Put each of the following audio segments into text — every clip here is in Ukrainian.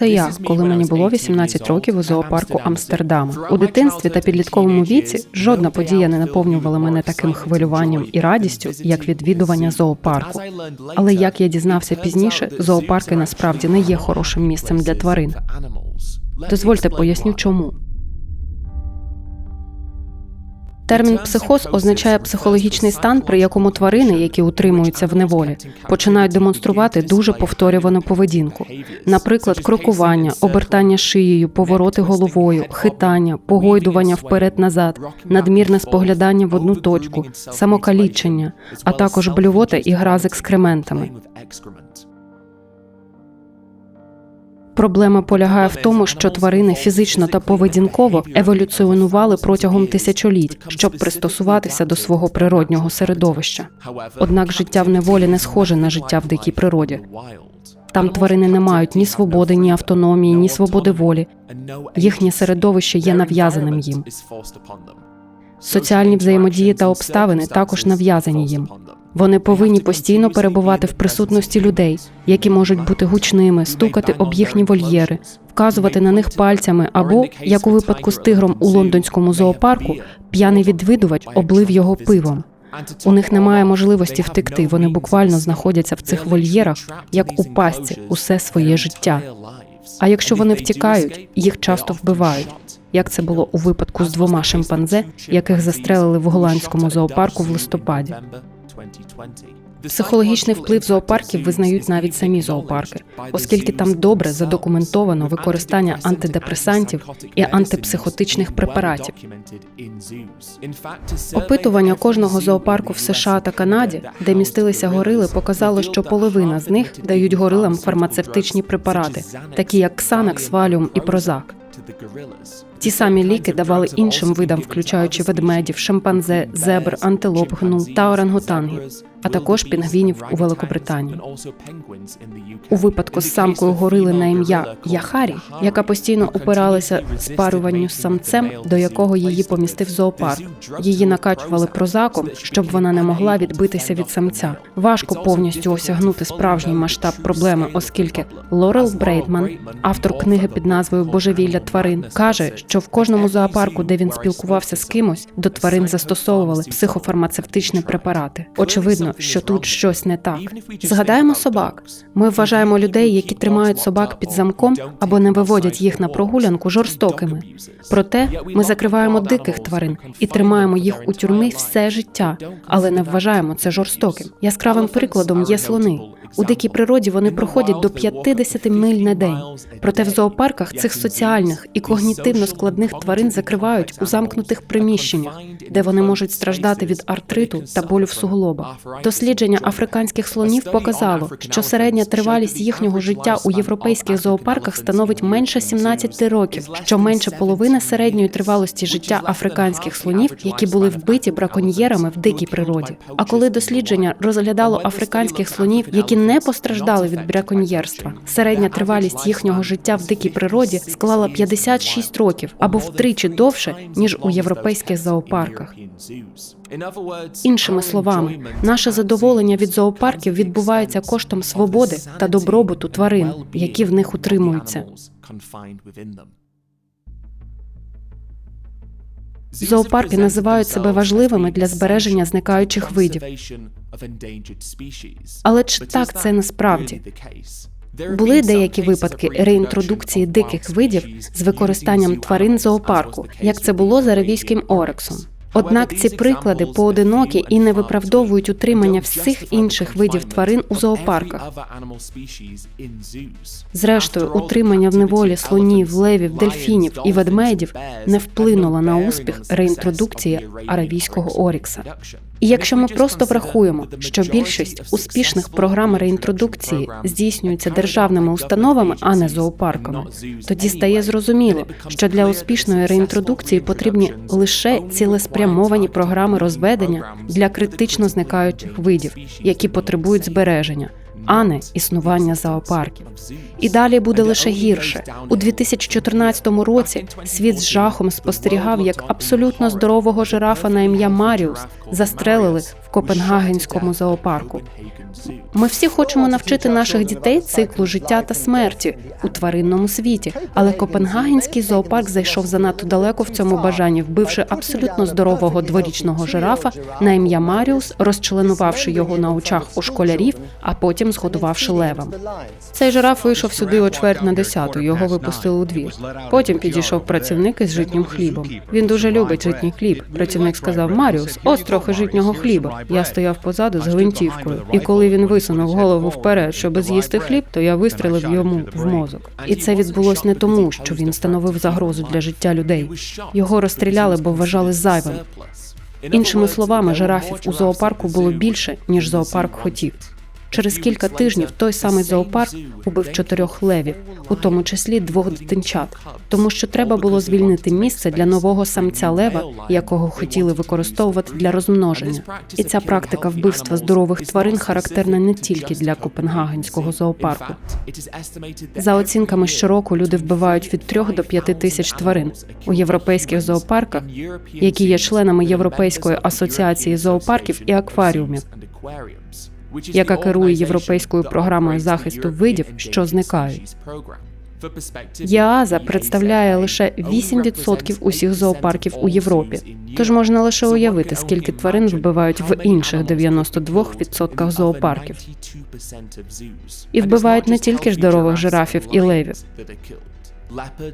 Це я, коли мені було 18 років у зоопарку Амстердама. У дитинстві та підлітковому віці жодна подія не наповнювала мене таким хвилюванням і радістю, як відвідування зоопарку. Але як я дізнався пізніше, зоопарки насправді не є хорошим місцем для тварин. Дозвольте поясню, чому. Термін психоз означає психологічний стан, при якому тварини, які утримуються в неволі, починають демонструвати дуже повторювану поведінку, наприклад, крокування, обертання шиєю, повороти головою, хитання, погойдування вперед-назад, надмірне споглядання в одну точку, самокалічення, а також блювота і гра з екскрементами. Проблема полягає в тому, що тварини фізично та поведінково еволюціонували протягом тисячоліть, щоб пристосуватися до свого природнього середовища. Однак життя в неволі не схоже на життя в дикій природі. Там тварини не мають ні свободи, ні автономії, ні свободи волі. Їхнє середовище є нав'язаним їм. Соціальні взаємодії та обставини також нав'язані їм. Вони повинні постійно перебувати в присутності людей, які можуть бути гучними, стукати об їхні вольєри, вказувати на них пальцями, або, як у випадку з тигром у лондонському зоопарку, п'яний відвідувач облив його пивом. У них немає можливості втекти. Вони буквально знаходяться в цих вольєрах, як у пастці, усе своє життя. А якщо вони втікають, їх часто вбивають. Як це було у випадку з двома шимпанзе, яких застрелили в голландському зоопарку в листопаді. Психологічний вплив зоопарків визнають навіть самі зоопарки, оскільки там добре задокументовано використання антидепресантів і антипсихотичних препаратів. Опитування кожного зоопарку в США та Канаді, де містилися горили, показало, що половина з них дають горилам фармацевтичні препарати, такі як Ксанакс, Валіум і Прозак. Ті самі ліки давали іншим видам, включаючи ведмедів, шимпанзе, зебр, антилоп, гну та орангутангів, а також пінгвінів у Великобританії. У випадку з самкою горили на ім'я Яхарі, яка постійно опиралася спарюванню з самцем, до якого її помістив зоопарк. Її накачували прозаком, щоб вона не могла відбитися від самця. Важко повністю осягнути справжній масштаб проблеми, оскільки Лорел Брейдман, автор книги під назвою Божевілля тварин, каже, що в кожному зоопарку, де він спілкувався з кимось, до тварин застосовували психофармацевтичні препарати. Очевидно, що тут щось не так. Згадаємо собак. Ми вважаємо людей, які тримають собак під замком або не виводять їх на прогулянку жорстокими. Проте ми закриваємо диких тварин і тримаємо їх у тюрмі все життя, але не вважаємо це жорстоким. Яскравим прикладом є слони. У дикій природі вони проходять до 50 миль на день. Проте в зоопарках цих соціальних і когнітивно складних тварин закривають у замкнутих приміщеннях, де вони можуть страждати від артриту та болю в суглобах. Дослідження африканських слонів показало, що середня тривалість їхнього життя у європейських зоопарках становить менше 17 років, що менше половини середньої тривалості життя африканських слонів, які були вбиті браконьєрами в дикій природі. А коли дослідження розглядало африканських слонів, які не постраждали від браконьєрства, середня тривалість їхнього життя в дикій природі склала 56 років або втричі довше ніж у європейських зоопарках. Іншими словами, наше задоволення від зоопарків відбувається коштом свободи та добробуту тварин, які в них утримуються. Зоопарки називають себе важливими для збереження зникаючих видів. Але чи так це насправді? Були деякі випадки реінтродукції диких видів з використанням тварин зоопарку, як це було за аравійським орексом. Однак ці приклади поодинокі і не виправдовують утримання всіх інших видів тварин у зоопарках. Зрештою, утримання в неволі слонів, левів, дельфінів і ведмедів не вплинуло на успіх реінтродукції аравійського орікса. І якщо ми просто врахуємо, що більшість успішних програм реінтродукції здійснюються державними установами, а не зоопарками, тоді стає зрозуміло, що для успішної реінтродукції потрібні лише цілеспрямовані програми розведення для критично зникаючих видів, які потребують збереження. А не існування зоопарків. І далі буде лише гірше у 2014 році. Світ з жахом спостерігав, як абсолютно здорового жирафа на ім'я Маріус застрелили в Копенгагенському зоопарку. Ми всі хочемо навчити наших дітей циклу життя та смерті у тваринному світі, але Копенгагенський зоопарк зайшов занадто далеко в цьому бажанні, вбивши абсолютно здорового дворічного жирафа на ім'я Маріус, розчленувавши його на очах у школярів, а потім згодувавши левом. Цей жираф вийшов сюди о чверть на десяту. Його випустили у двір. Потім підійшов працівник із житнім хлібом. Він дуже любить житній хліб. Працівник сказав Маріус, ось трохи житнього хліба. Я стояв позаду з гвинтівкою, і коли він висунув голову вперед, щоб з'їсти хліб, то я вистрілив йому в мозок. І це відбулось не тому, що він становив загрозу для життя людей. Його розстріляли, бо вважали зайвим. Іншими словами, жирафів у зоопарку було більше, ніж зоопарк хотів. Через кілька тижнів той самий зоопарк убив чотирьох левів, у тому числі двох дитинчат, тому що треба було звільнити місце для нового самця лева, якого хотіли використовувати для розмноження. І ця практика вбивства здорових тварин характерна не тільки для Копенгагенського зоопарку. За оцінками щороку люди вбивають від 3 до 5 тисяч тварин у європейських зоопарках, які є членами Європейської асоціації зоопарків і акваріумів яка керує європейською програмою захисту видів, що зникають. ЄАЗа представляє лише 8% усіх зоопарків у Європі. Тож можна лише уявити, скільки тварин вбивають в інших 92% зоопарків. І вбивають не тільки здорових жирафів і левів.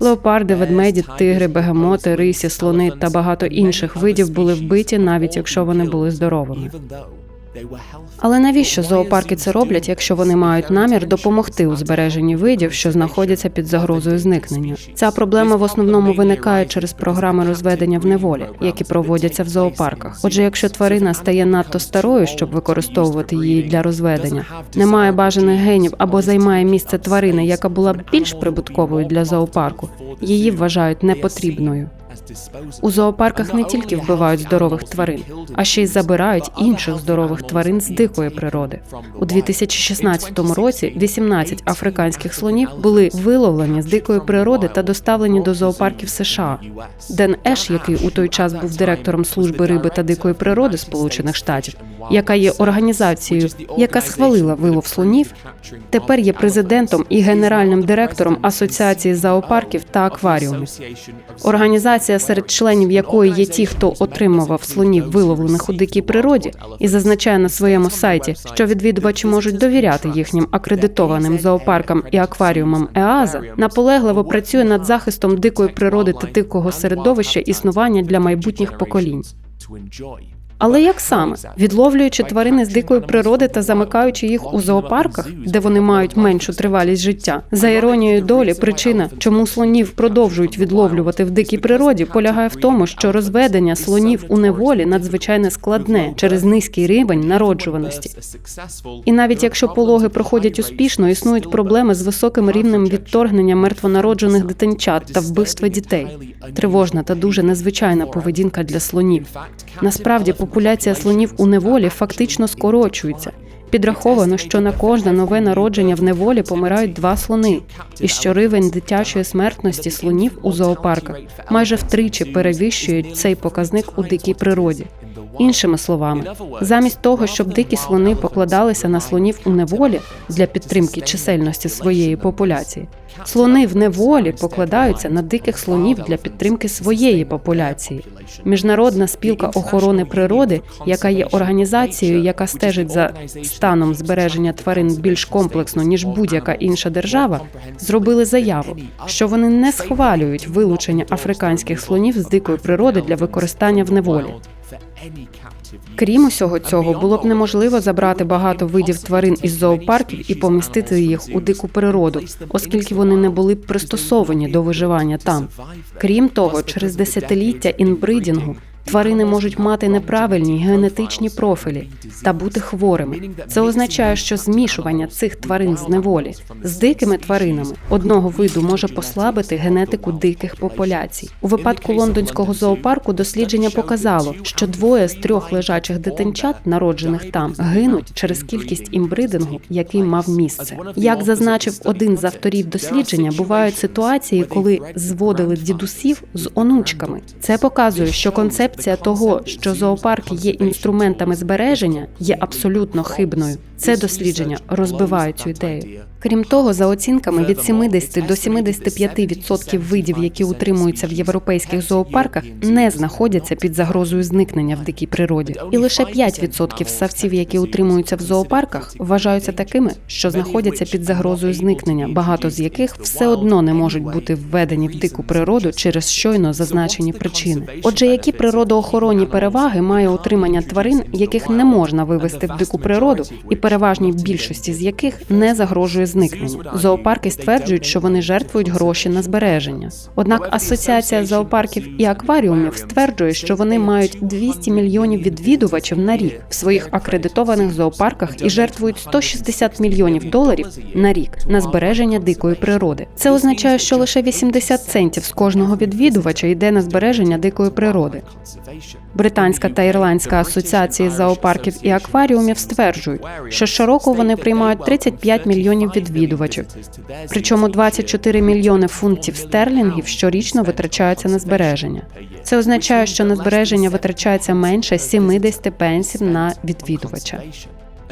Леопарди, ведмеді, тигри, бегемоти, рисі, слони та багато інших видів були вбиті, навіть якщо вони були здоровими. Але навіщо зоопарки це роблять, якщо вони мають намір допомогти у збереженні видів, що знаходяться під загрозою зникнення? Ця проблема в основному виникає через програми розведення в неволі, які проводяться в зоопарках. Отже, якщо тварина стає надто старою, щоб використовувати її для розведення, немає бажаних генів або займає місце тварини, яка була б більш прибутковою для зоопарку, її вважають непотрібною. У зоопарках не тільки вбивають здорових тварин, а ще й забирають інших здорових тварин з дикої природи. У 2016 році 18 африканських слонів були виловлені з дикої природи та доставлені до зоопарків США. Ден Еш, який у той час був директором служби риби та дикої природи Сполучених Штатів, яка є організацією, яка схвалила вилов слонів, тепер є президентом і генеральним директором Асоціації зоопарків та акваріумів. Організація, серед членів якої є ті, хто отримував слонів, виловлених у дикій природі, і зазначає на своєму сайті, що відвідувачі можуть довіряти їхнім акредитованим зоопаркам і акваріумам ЕАЗа, наполегливо працює над захистом дикої природи та дикого середовища існування для майбутніх поколінь. Але як саме відловлюючи тварини з дикої природи та замикаючи їх у зоопарках, де вони мають меншу тривалість життя, за іронією долі, причина, чому слонів продовжують відловлювати в дикій природі, полягає в тому, що розведення слонів у неволі надзвичайно складне через низький рівень народжуваності. І навіть якщо пологи проходять успішно, існують проблеми з високим рівнем відторгнення мертвонароджених дитинчат та вбивства дітей. Тривожна та дуже незвичайна поведінка для слонів. Насправді популяція слонів у неволі фактично скорочується. Підраховано, що на кожне нове народження в неволі помирають два слони, і що рівень дитячої смертності слонів у зоопарках майже втричі перевищує цей показник у дикій природі. Іншими словами, замість того, щоб дикі слони покладалися на слонів у неволі для підтримки чисельності своєї популяції, слони в неволі покладаються на диких слонів для підтримки своєї популяції. Міжнародна спілка охорони природи, яка є організацією, яка стежить за станом збереження тварин більш комплексно ніж будь-яка інша держава, зробили заяву, що вони не схвалюють вилучення африканських слонів з дикої природи для використання в неволі. Крім усього цього, було б неможливо забрати багато видів тварин із зоопарків і помістити їх у дику природу, оскільки вони не були б пристосовані до виживання там. Крім того, через десятиліття інбридінгу Тварини можуть мати неправильні генетичні профілі та бути хворими. Це означає, що змішування цих тварин з неволі з дикими тваринами одного виду може послабити генетику диких популяцій. У випадку лондонського зоопарку дослідження показало, що двоє з трьох лежачих дитинчат, народжених там, гинуть через кількість імбридингу, який мав місце. Як зазначив один з авторів дослідження, бувають ситуації, коли зводили дідусів з онучками. Це показує, що концепція концепція того, що зоопарки є інструментами збереження, є абсолютно хибною. Це дослідження розбиває цю ідею. Крім того, за оцінками від 70 до 75% видів, які утримуються в європейських зоопарках, не знаходяться під загрозою зникнення в дикій природі. І лише 5% ссавців, які утримуються в зоопарках, вважаються такими, що знаходяться під загрозою зникнення, багато з яких все одно не можуть бути введені в дику природу через щойно зазначені причини. Отже, які природоохоронні переваги має утримання тварин, яких не можна вивести в дику природу, і переважній більшості з яких не загрожує зникнення. Зоопарки стверджують, що вони жертвують гроші на збереження. Однак асоціація зоопарків і акваріумів стверджує, що вони мають 200 мільйонів відвідувачів на рік в своїх акредитованих зоопарках і жертвують 160 мільйонів доларів на рік на збереження дикої природи. Це означає, що лише 80 центів з кожного відвідувача йде на збереження дикої природи. Британська та ірландська асоціації зоопарків і акваріумів стверджують, що щороку вони приймають 35 мільйонів відвідувачів. Причому 24 мільйони фунтів стерлінгів щорічно витрачаються на збереження. Це означає, що на збереження витрачається менше 70 пенсів на відвідувача.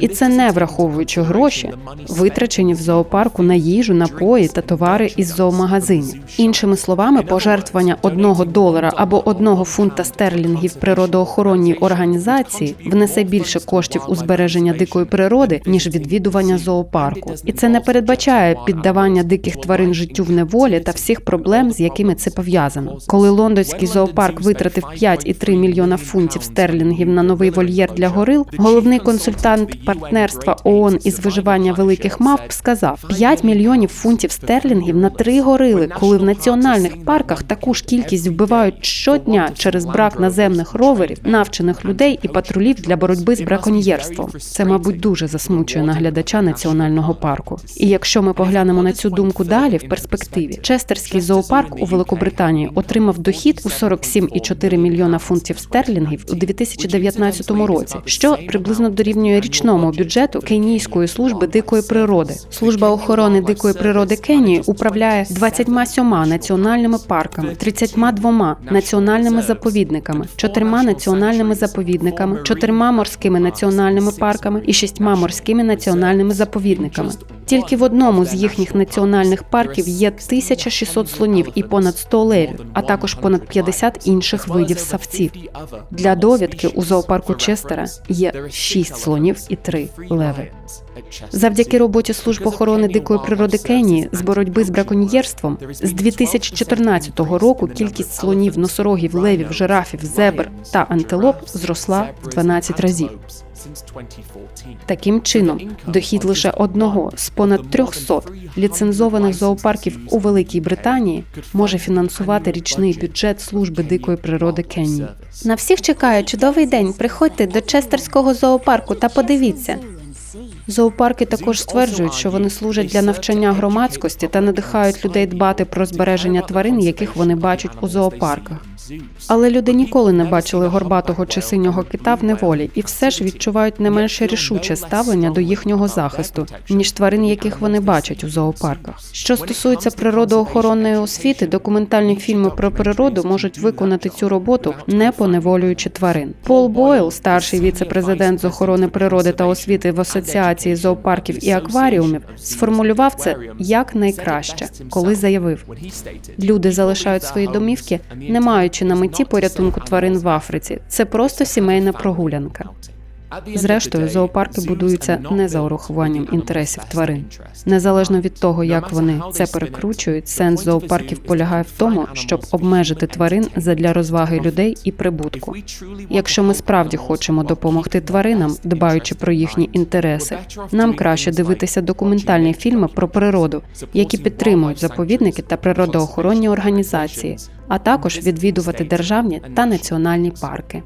І це не враховуючи гроші, витрачені в зоопарку на їжу, напої та товари із зоомагазинів. Іншими словами, пожертвування одного долара або одного фунта стерлінгів природоохоронній організації внесе більше коштів у збереження дикої природи ніж відвідування зоопарку. І це не передбачає піддавання диких тварин життю в неволі та всіх проблем, з якими це пов'язано. Коли лондонський зоопарк витратив 5,3 мільйона фунтів стерлінгів на новий вольєр для горил, головний консультант партнерства ООН із виживання великих мавп сказав 5 мільйонів фунтів стерлінгів на три горили, коли в національних парках таку ж кількість вбивають щодня через брак наземних роверів, навчених людей і патрулів для боротьби з браконьєрством. Це, мабуть, дуже засмучує наглядача національного парку. І якщо ми поглянемо на цю думку далі, в перспективі Честерський зоопарк у Великобританії отримав дохід у 47,4 мільйона фунтів стерлінгів у 2019 році, що приблизно дорівнює річному бюджету Кенійської служби дикої природи. Служба охорони дикої природи Кенії управляє 27 національними парками, 32 національними заповідниками, 4 національними заповідниками, 4 морськими національними парками і 6 морськими національними заповідниками. Тільки в одному з їхніх національних парків є 1600 слонів і понад 100 левів, а також понад 50 інших видів савців. Для довідки у зоопарку Честера є 6 слонів і 3 леви. Завдяки роботі служб охорони дикої природи Кенії з боротьби з браконьєрством з 2014 року кількість слонів, носорогів, левів, жирафів, зебр та антилоп зросла в 12 разів. Таким чином, дохід лише одного з понад 300 ліцензованих зоопарків у Великій Британії може фінансувати річний бюджет служби дикої природи Кенії. На всіх чекає чудовий день. Приходьте до Честерського зоопарку та подивіться. Зоопарки також стверджують, що вони служать для навчання громадськості та надихають людей дбати про збереження тварин, яких вони бачать у зоопарках. Але люди ніколи не бачили горбатого чи синього кита в неволі, і все ж відчувають не менше рішуче ставлення до їхнього захисту, ніж тварин, яких вони бачать у зоопарках. Що стосується природоохоронної освіти, документальні фільми про природу можуть виконати цю роботу, не поневолюючи тварин. Пол Бойл, старший віце-президент з охорони природи та освіти в асоціації зоопарків і акваріумів, сформулював це як найкраще, коли заявив: люди залишають свої домівки, не маючи на меті порятунку тварин в Африці. Це просто сімейна прогулянка. Зрештою, зоопарки будуються не за урахуванням інтересів тварин. Незалежно від того, як вони це перекручують, сенс зоопарків полягає в тому, щоб обмежити тварин задля розваги людей і прибутку. Якщо ми справді хочемо допомогти тваринам, дбаючи про їхні інтереси, нам краще дивитися документальні фільми про природу, які підтримують заповідники та природоохоронні організації, а також відвідувати державні та національні парки.